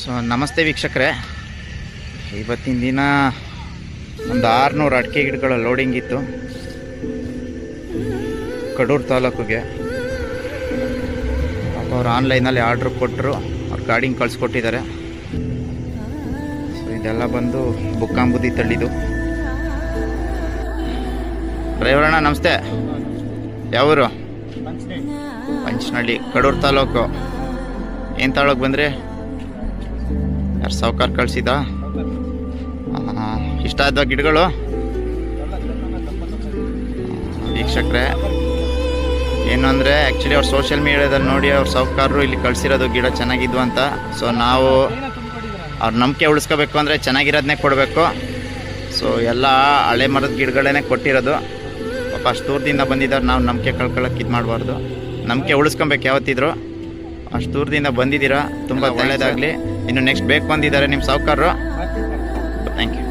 So ನಮಸ್ತೆ ವೀಕ್ಷಕರೇ. ಇವತ್ತಿನ ದಿನ ಒಂದು ಆರುನೂರು ಅಡಿಕೆ ಗಿಡಗಳ ಲೋಡಿಂಗ್ ಇತ್ತು. ಕಡೂರು ತಾಲೂಕಿಗೆ. ಅವ್ರು ಆನ್ಲೈನಲ್ಲಿ ಆರ್ಡ್ರ್ ಕೊಟ್ಟರು ಅವ್ರ ಗಾಡಿಂಗ್ ಕಳಿಸ್ಕೊಟ್ಟಿದ್ದಾರೆ. ಸೊ ಇದೆಲ್ಲ ಬಂದು ಬುಕ್ಕಾಂಬುದಿ ತಳ್ಳಿದು. ಡ್ರೈವರಣ್ಣ ನಮಸ್ತೆ. ಯಾವೂರು? ಪಂಚನಹಳ್ಳಿ. ಕಡೂರು ತಾಲೂಕು. ಏನು ತಾಳೋಕೆ ಬಂದ್ರಿ? ಯಾರು ಸಾವ್ಕಾರ ಕಳಿಸಿದ ಇಷ್ಟ ಆದ ಗಿಡಗಳು? ವೀಕ್ಷಕರೇ ಏನು ಅಂದರೆ ಆ್ಯಕ್ಚುಲಿ ಅವ್ರು ಸೋಷಿಯಲ್ ಮೀಡಿಯಾದಲ್ಲಿ ನೋಡಿ ಅವ್ರು ಸಾವುಕಾರರು ಇಲ್ಲಿ ಕಳಿಸಿರೋದು ಗಿಡ ಚೆನ್ನಾಗಿದ್ವು ಅಂತ. ಸೊ ನಾವು ಅವ್ರ ನಂಬಿಕೆ ಉಳಿಸ್ಕೋಬೇಕು ಅಂದರೆ ಚೆನ್ನಾಗಿರೋದನ್ನೇ ಕೊಡಬೇಕು. ಸೊ ಎಲ್ಲ ಹಳೆ ಮರದ ಗಿಡಗಳೇ ಕೊಟ್ಟಿರೋದು. ಪಾಪ ಅಷ್ಟು ದೂರದಿಂದ ಬಂದಿದ್ದಾರೆ ನಾವು ನಂಬಿಕೆ ಕಳ್ಕೊಳ್ಳೋಕೆ ಇದು ಮಾಡಬಾರ್ದು. ನಂಬಿಕೆ ಉಳಿಸ್ಕೊಬೇಕು ಯಾವತ್ತಿದ್ರು. ಅಷ್ಟು ದೂರದಿಂದ ಬಂದಿದ್ದೀರಾ ತುಂಬ ಒಳ್ಳೇದಾಗಲಿ. ಇನ್ನು ನೆಕ್ಸ್ಟ್ ಬೇಕು ಬಂದಿದ್ದಾರೆ ನಿಮ್ಮ ಸಾಹುಕಾರರು. Thank you